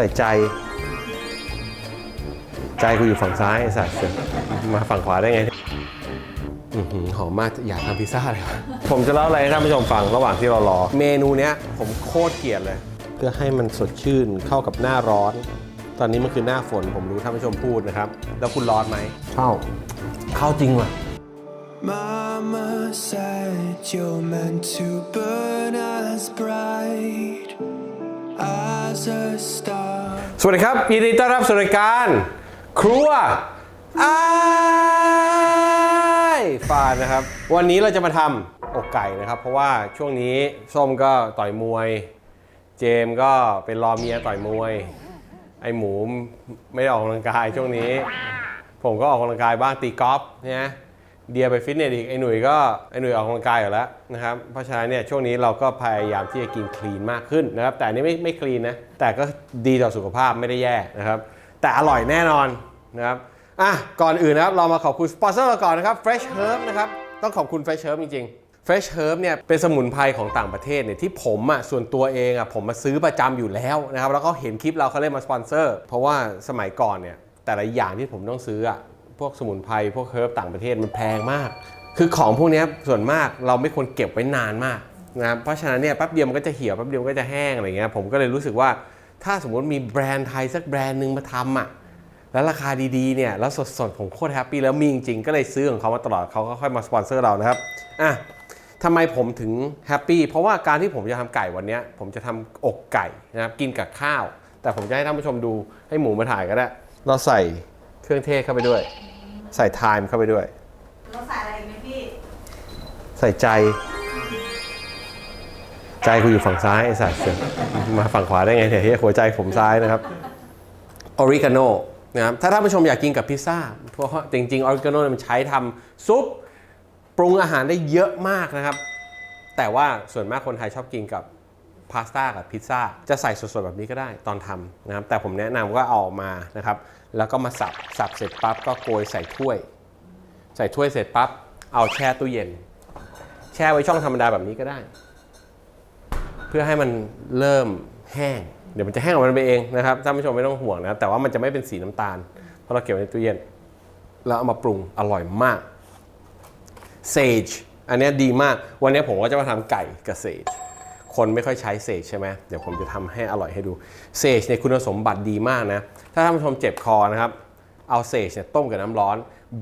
ใส่ใจ ใจกูอยู่ฝั่งซ้ายไอ้สัตว์มาฝั่งขวาได้ไงอื้อหือหอมมากอยากทำพิซซ่าเลยว่ะผมจะเล่าอะไรให้ท่านผู้ชมฟังระหว่างที่เรารอ เมนูเนี้ยผมโคตรเกลียดเลย เพื่อให้มันสดชื่นเข้ากับหน้าร้อน ตอนนี้มันคือหน้าฝนผมรู้ท่านผู้ชมพูดนะครับ แล้วคุณร้อนไหมเข้าเข้าจริงว่ะ Mama said you're meant to burn as bright as a star. สวัสดีครับ ยินดีต้อนรับสู่รายการ ครัวไอ้ฟานนะครับ วันนี้เราจะมาทำอกไก่นะครับ เพราะว่าช่วงนี้ส้มก็ต่อยมวย เจมก็เป็นรอเมียต่อยมวย ไอหมูไม่ได้ออกกำลังกายช่วงนี้ ผมก็ออกกำลังกายบ้างตีกอล์ฟเนี่ย เดียไปฟิตเนสอีกไอหนุ่ยก็ไอหนุ่ยออกกำลังกายอยู่แล้วนะครับเพราะฉะนั้นเนี่ยช่วงนี้เราก็พยายามที่จะกินคลีนมากขึ้นนะครับแต่อันนี้ไม่ไม่คลีนนะแต่ก็ดีต่อสุขภาพไม่ได้แย่นะครับแต่อร่อยแน่นอนนะครับอะก่อนอื่นนะครับเรามาขอบคุณสปอนเซอร์เราก่อนนะครับ Fresh Herb นะครับต้องขอบคุณ Fresh Herb จริงๆ Fresh Herb เนี่ยเป็นสมุนไพรของต่างประเทศเนี่ยที่ผมอะส่วนตัวเองอะผมมาซื้อประจำอยู่แล้วนะครับแล้วก็เห็นคลิปเราเขาเลยมาสปอนเซอร์เพราะว่าสมัยก่อนเนี่ยแต่ละอย่างที่ผมต้องซื้ออะ พวกสมุนไพรพวกเฮิร์บต่างประเทศมันแพงมาก คือของพวกนี้ส่วนมากเราไม่ควรเก็บไว้นานมากนะเพราะฉะนั้นเนี่ยแป๊บเดียวมันก็จะเหี่ยวแป๊บเดียวมันก็จะแห้งอะไรเงี้ยผมก็เลยรู้สึกว่าถ้าสมมติมีแบรนด์ไทยสักแบรนด์หนึ่งมาทำอะแล้วราคาดีๆเนี่ยแล้วสดๆผมโคตรแฮปปี้แล้วมีจริงๆก็เลยซื้อของเขามาตลอดเขาก็ค่อยมาสปอนเซอร์เรานะครับอะทำไมผมถึงแฮปปี้เพราะว่าการที่ผมจะทำไก่วันเนี้ยผมจะทำอกไก่นะครับกินกับข้าว แต่ผมจะให้ท่านผู้ชมดูให้หมูมาถ่ายก็ได้ เราใส่ เครื่องเทศเข้าไปด้วย ใส่ไทม์เข้าไปด้วย เราใส่อะไรอีกไหมพี่ ใส่ใจ ใจกูอยู่ฝั่งซ้ายไอ้สัตว์มาฝั่งขวาได้ไงเนี่ยเฮ้ยหัวใจผมซ้ายนะครับออริกาโนนะครับถ้าท่านผู้ชมอยากกินกับพิซซ่าเพราะว่าจริงๆออริกาโนมันใช้ทำซุป ปรุงอาหารได้เยอะมากนะครับ แต่ว่าส่วนมากคนไทยชอบกินกับพาสต้ากับพิซซ่าจะใส่สดๆแบบนี้ก็ได้ตอนทำนะครับแต่ผมแนะนำว่าเอาออกมานะครับ แล้วก็มาสับ สับเสร็จปั๊บก็โกยใส่ถ้วย ใส่ถ้วยเสร็จปั๊บ เอาแช่ตู้เย็น แช่ไว้ช่องธรรมดาแบบนี้ก็ได้ เพื่อให้มันเริ่มแห้ง เดี๋ยวมันจะแห้งของมันไปเองนะครับ ท่านผู้ชมไม่ต้องห่วงนะ แต่ว่ามันจะไม่เป็นสีน้ำตาล เพราะเราเก็บไว้ในตู้เย็น แล้วเอามาปรุง อร่อยมาก Sage อันนี้ดีมาก วันนี้ผมก็จะมาทำไก่กับ Sage คนไม่ค่อยใช้ Sage ใช่ไหมเดี๋ยวผมจะทำให้อร่อยให้ดู Sage เนี่ยคุณสมบัติดีมากนะ ถ้าท่านผู้ชมเจ็บคอนะครับ เอา Sage เนี่ยต้มกับน้ำร้อน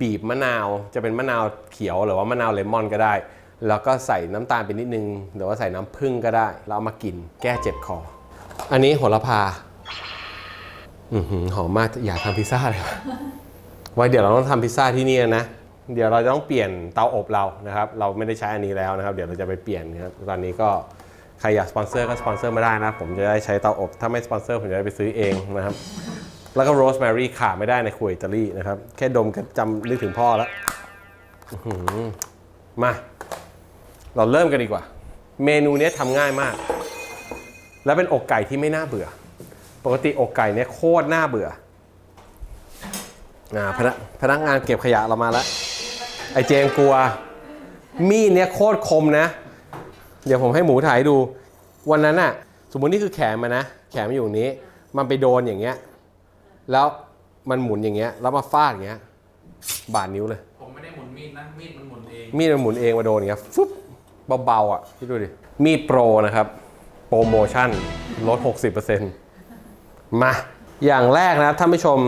บีบมะนาวจะเป็นมะนาวเขียวหรือว่ามะนาวเลมอนก็ได้ แล้วก็ใส่น้ำตาลไปนิดนึง หรือว่าใส่น้ำผึ้งก็ได้ แล้วเอามากินแก้เจ็บคอ อันนี้โหระพาอือหอมมากอยากทำพิซซ่าเลยว่ะไว้เดี๋ยวเราต้องทำพิซซ่าที่นี่นะเดี๋ยวเราจะต้องเปลี่ยนเตาอบเรานะครับ เราไม่ได้ใช้อันนี้แล้วนะครับ เดี๋ยวเราจะไปเปลี่ยนนะครับ ตอนนี้ก็ ใครอยากสปอนเซอร์ก็สปอนเซอร์มาได้นะ ผมจะได้ใช้เตาอบ ถ้าไม่สปอนเซอร์ผมจะได้ไปซื้อเองนะครับ แล้วก็โรสแมรี่ขาดไม่ได้ในครัวอิตาลีนะครับ แค่ดมก็จำนึกถึงพ่อแล้วมา เราเริ่มกันดีกว่า เมนูนี้ทำง่ายมาก และเป็นอกไก่ที่ไม่น่าเบื่อ ปกติอกไก่เนี่ยโคตรน่าเบื่ออ่าพนักพนักงานเก็บขยะเรามาแล้ว ไอเจมกลัว มีดเนี่ยโคตรคมนะ เดี๋ยวผมให้หมูถ่ายให้ดู วันนั้นน่ะสมมุตินี่คือแขนมันนะ แขนมันอยู่ตรงนี้ มันไปโดนอย่างเงี้ย แล้วมันหมุนอย่างเงี้ย แล้วมาฟาดอย่างเงี้ย บาดนิ้วเลย ผมไม่ได้หมุนมีดนะ มีดมันหมุนเอง มีดมันหมุนเองมาโดนอย่างเงี้ยฟุ๊บเบาๆอะพี่ดูดิ มีดโปรนะครับ โปรโมชั่นลด 60%มา อย่างแรกนะครับท่านผู้ชม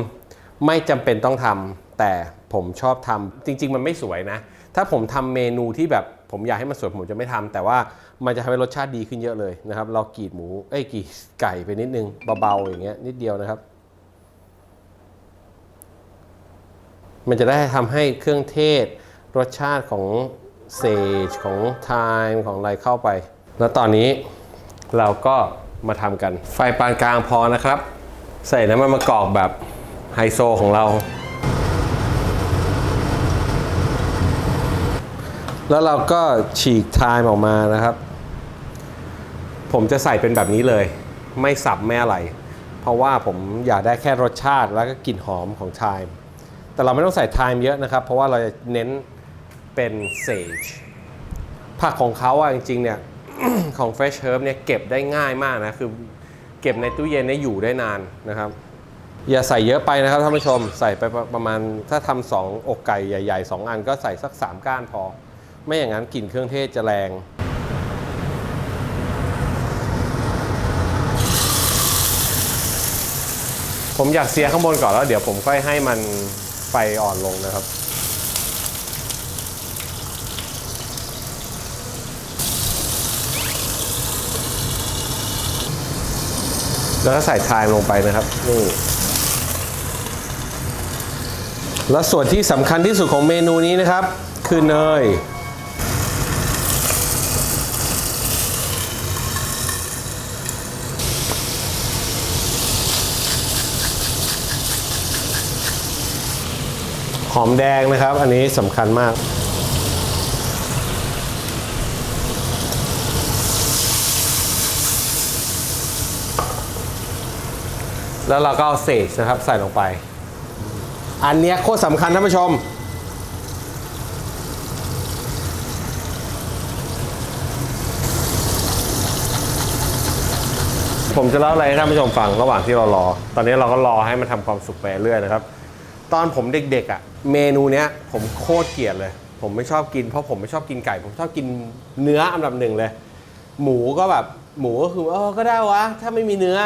ไม่จำเป็นต้องทำแต่ผมชอบทำจริง ๆ มันไม่สวยนะ ถ้าผมทำเมนูที่แบบ ผมอยากให้มันสวยผมจะไม่ทำแต่ว่ามันจะทำให้รสชาติดีขึ้นเยอะเลยนะครับ เรากรีดหมูเอ้ยกรีดไก่ไปนิดนึงเบาๆอย่างเงี้ยนิดเดียวนะครับ มันจะได้ทำให้เครื่องเทศ รสชาติของเซจของไทม์ของอะไรเข้าไป แล้วตอนนี้เราก็มาทำกัน ไฟปานกลางพอนะครับ ใส่น้ำมันมะกอกแบบไฮโซของเรา แล้วเราก็ฉีกไทม์ออกมานะครับ ผมจะใส่เป็นแบบนี้เลย ไม่สับไม่อะไร เพราะว่าผมอยากได้แค่รสชาติแล้วก็กลิ่นหอมของไทม์แต่เราไม่ต้องใส่ไทม์เยอะนะครับ เพราะว่าเราจะเน้นเป็นเซจผักของเขาอะจริงๆเนี่ยของ Fresh Herb เนี่ยเก็บได้ง่ายมากนะ คือเก็บในตู้เย็นได้อยู่ได้นานนะครับ อย่าใส่เยอะไปนะครับท่านผู้ชมใส่ไปประประมาณถ้าทำสองอกไก่ใหญ่ๆสองอันก็ใส่สัก 3 ก้านพอ ไม่อย่างนั้นกลิ่นเครื่องเทศจะแรง ผมอยากเสียข้างบนก่อนแล้ว เดี๋ยวผมค่อยให้มันไฟอ่อนลงนะครับแล้วก็ใส่ไทม์ลงไปนะครับนี่แล้วส่วนที่สำคัญที่สุดของเมนูนี้นะครับ คือเนย หอมแดงนะครับ อันนี้สำคัญมาก แล้วเราก็เอาเศษนะครับใส่ลงไป อันเนี้ยโคตรสำคัญท่านผู้ชม ผมจะเล่าอะไรให้ท่านผู้ชมฟังระหว่างที่เรารอ ตอนนี้เราก็รอให้มันทำความสุกไปเรื่อยนะครับ ตอนผมเด็กๆอะ่ะเมนูเนี้ยผมโคตรเกลียดเลย ผมไม่ชอบกินเพราะผมไม่ชอบกินไก่ ผมชอบกินเนื้ออันดับหนึ่งเลย หมูก็แบบหมูก็คือเออก็ได้วะถ้าไม่มีเนื้อ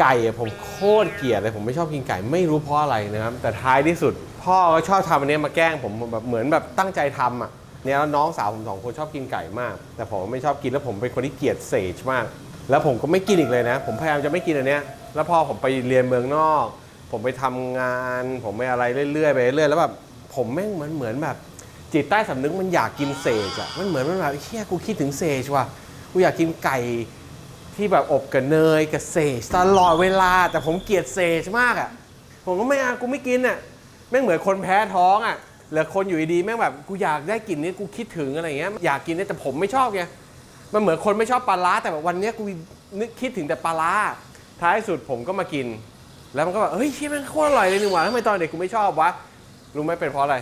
ไก่อะผมโคตรเกลียดเลยผมไม่ชอบกินไก่ไม่รู้เพราะอะไรนะครับแต่ท้ายที่สุด พ่อก็ชอบทำอันเนี้ยมาแกล้งผมแบบเหมือนแบบตั้งใจทำอะเนี่ยแล้วน้องสาวผมสองคนชอบกินไก่มาก แต่ผมไม่ชอบกินแล้วผมเป็นคนที่เกลียดเซจมาก แล้วผมก็ไม่กินอีกเลยนะ ผมพยายามจะไม่กินอันเนี้ยแล้วพอผมไปเรียนเมืองนอก ผมไปทำงาน ผมไปอะไรเรื่อยๆไปเรื่อยๆแล้วแบบผมแม่งมือนเหมือนแบบ จิตใต้สำนึกมันอยากกินเซจอะมันเหมือนมันแบบเฮียกูคิดถึงเซจว่ะกูอยากกินไก่ที่แบบอบกับเนยกับเซจตลอดเวลา แต่ผมเกลียดเซจมากอะผมก็ไม่เอากูไม่กินอะแม่งเหมือนคนแพ้ท้องอะหรือคนอยู่ดีๆแม่งแบบกูอยากได้กลิ่นนี้กูคิดถึงอะไรเงี้ยอยากกินเนี่ยแต่ผมไม่ชอบไงมันเหมือนคนไม่ชอบปลาร้าแต่แบบวันนี้กูนึกคิดถึงแต่ปลาร้าท้ายสุดผมก็มากิน แล้วมันก็แบบเฮ้ยชี่ยมันโคตรอร่อยเลยนี่หว่าทำไมตอนเด็กกูไม่ชอบวะรู้ไหมเป็นเพราะอะไร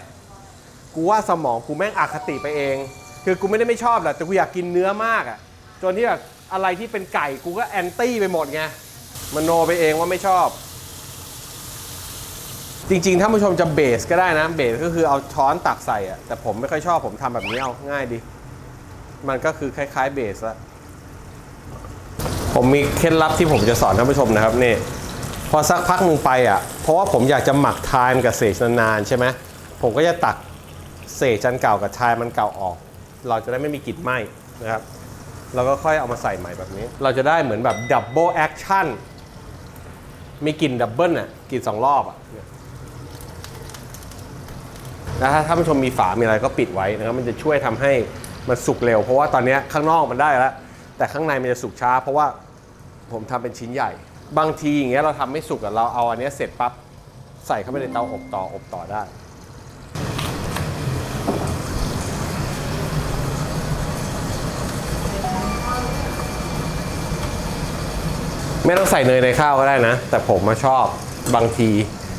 กูว่าสมองกูแม่งอคติไปเอง คือกูไม่ได้ไม่ชอบแหละแต่กูอยากกินเนื้อมากอะ่ะจนที่แบบอะไรที่เป็นไก่กูก็แอนตี้ไปหมดไงมันโนไปเองว่าไม่ชอบ จริงๆ ถ้าผู้ชมจะเบสก็ได้นะเบสก็คือเอาช้อนตักใส่อะแต่ผมไม่ค่อยชอบผมทำแบบนี้เอาง่ายดี มันก็คือคล้ายๆเบสละผมมีเคล็ดลับที่ผมจะสอนท่านผู้ชมนะครับนี่ อสักพักหนึ่งไปอะ เพราะว่าผมอยากจะหมักไทม์กับเศษนานๆใช่ไหมผมก็จะตักเศษจันเก่ากับไทม์มันเก่าออก เราจะได้ไม่มีกลิ่นไหม้นะครับเราก็ค่อยเอามาใส่ใหม่แบบนี้ เราจะได้เหมือนแบบดับเบิลแอคชั่นมีกลิ่นดับเบิลอะกลิ่นสองรอบอะแล้วถ้าท่านผู้ชมมีฝา มีอะไรก็ปิดไว้นะครับมันจะช่วยทำให้มันสุกเร็ว เพราะว่าตอนนี้ข้างนอกมันได้แล้ว แต่ข้างในมันจะสุกช้า เพราะว่าผมทำเป็นชิ้นใหญ่ บางทีอย่างเงี้ยเราทำไม่สุกอะเราเอาอันเนี้ยเสร็จปั๊บใส่เข้าไปในเตาอบต่ออบต่อได้ ไม่ต้องใส่เนยในข้าวก็ได้นะ แต่ผมมาชอบบางที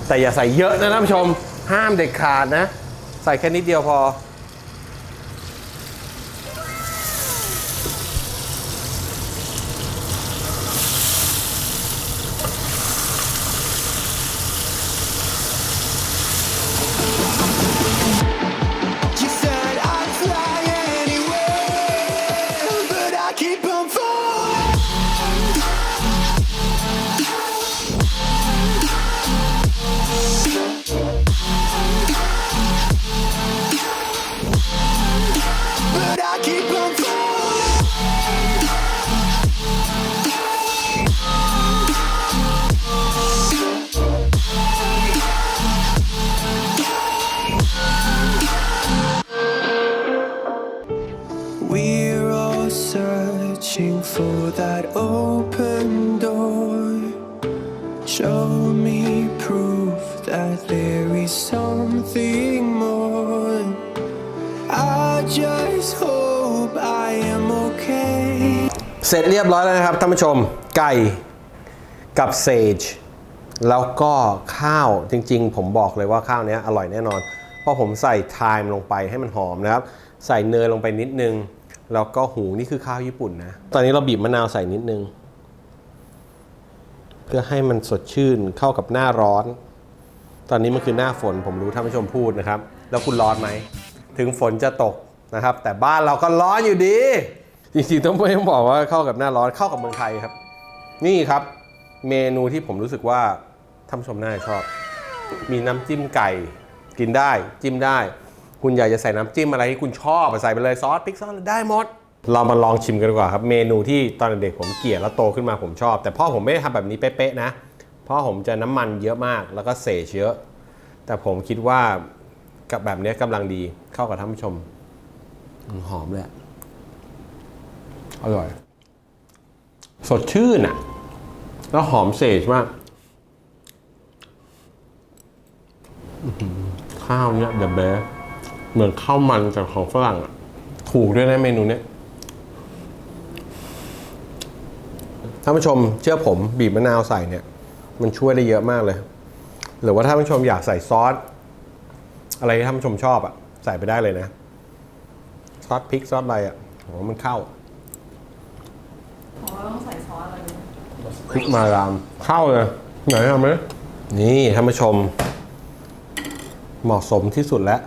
แต่อย่าใส่เยอะนะท่านผู้ชม ห้ามเด็ดขาดนะ ใส่แค่นิดเดียวพอ Show that open door. Show me proof that there is something more. I just hope I am okay. เสร็จเรียบร้อยแล้วนะครับท่านผู้ชมไก่กับเซจแล้วก็ข้าวจริงๆ ผมบอกเลยว่าข้าวเนี้ยอร่อยแน่นอน เพราะผมใส่ไทม์ลงไปให้มันหอมนะครับ ใส่เนยลงไปนิดนึง แล้วก็หูนี่คือข้าวญี่ปุ่นนะ ตอนนี้เราบีบมะนาวใส่นิดนึง เพื่อให้มันสดชื่นเข้ากับหน้าร้อน ตอนนี้มันคือหน้าฝนผมรู้ท่านผู้ชมพูดนะครับ แล้วคุณร้อนไหม ถึงฝนจะตกนะครับ แต่บ้านเราก็ร้อนอยู่ดี จริงๆต้องไม่ต้องบอกว่าเข้ากับหน้าร้อนเข้ากับเมืองไทยครับ นี่ครับ เมนูที่ผมรู้สึกว่าท่านผู้ชมน่าจะชอบ มีน้ำจิ้มไก่ กินได้จิ้มได้ คุณอยากจะใส่น้ำจิ้มอะไรที่คุณชอบใส่ไปเลยซอสพริกซอสอะไรได้หมด เรามาลองชิมกันดีกว่าครับ เมนูที่ตอนเด็กผมเกลียดแล้วโตขึ้นมาผมชอบ แต่พ่อผมไม่ได้ทำแบบนี้เป๊ะๆนะพ่อผมจะน้ำมันเยอะมากแล้วก็เศษเยอะ แต่ผมคิดว่ากับแบบเนี้ยกำลังดีเข้ากับท่านผู้ชมอืมหอมเลยอะอร่อย สดชื่นอะ แล้วหอมเศษมากอื้อหือข้าวเนี่ยเดอะเบส เหมือนข้าวมันจากของฝรั่งอะถูกด้วยนะเมนูเนี้ยท่านผู้ชมเชื่อผมบีบมะนาวใส่เนี่ย มันช่วยได้เยอะมากเลย หรือว่าถ้าท่านผู้ชมอยากใส่ซอสอะไรที่ท่านผู้ชมชอบอะใส่ไปได้เลยนะ ซอสพริกซอสอะไรอะโหมันเข้าของเราต้องใส่ซอสอะไรไหมพริกมารามเข้าเลยไหนทำไหมนี่ท่านผู้ชม เหมาะสมที่สุดแล้ว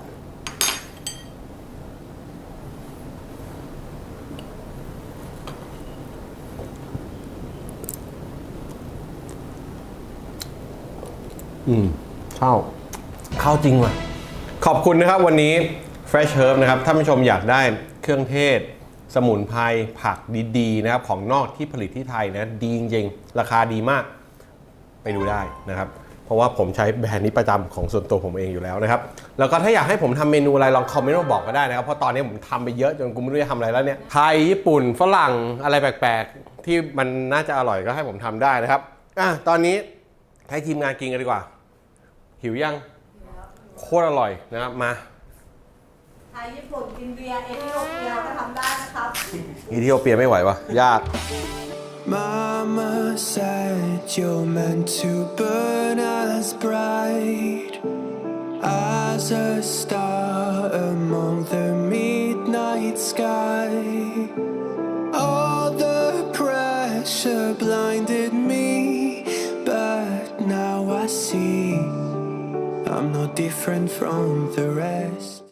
อืมเข้า เข้าจริงว่ะ ขอบคุณนะครับวันนี้ Fresh Herb นะครับท่านผู้ชมอยากได้เครื่องเทศ สมุนไพรผักดีๆนะครับ ของนอกที่ผลิตที่ไทยนะดีจริงๆราคาดีมาก ไปดูได้นะครับ เพราะว่าผมใช้แบรนด์นี้ประจำของส่วนตัวผมเองอยู่แล้วนะครับ แล้วก็ถ้าอยากให้ผมทำเมนูอะไรลองคอมเมนต์มาบอกก็ได้นะครับ เพราะตอนนี้ผมทำไปเยอะจนกูไม่รู้จะทำอะไรแล้วเนี่ย ไทย ญี่ปุ่น ฝรั่งอะไรแปลกๆ ที่มันน่าจะอร่อยก็ให้ผมทำได้นะครับอะตอนนี้ให้ทีมงานกินกันดีกว่า หิวยังโคตรอร่อยนะครับมาไทยญี่ปุ่นอินเดียเอธิโอเปียก็ทำได้นะครับอีเทีโอเปียไม่ไหววะยาก Mama said you're meant to burn as bright as a star among the midnight sky. Different from the rest.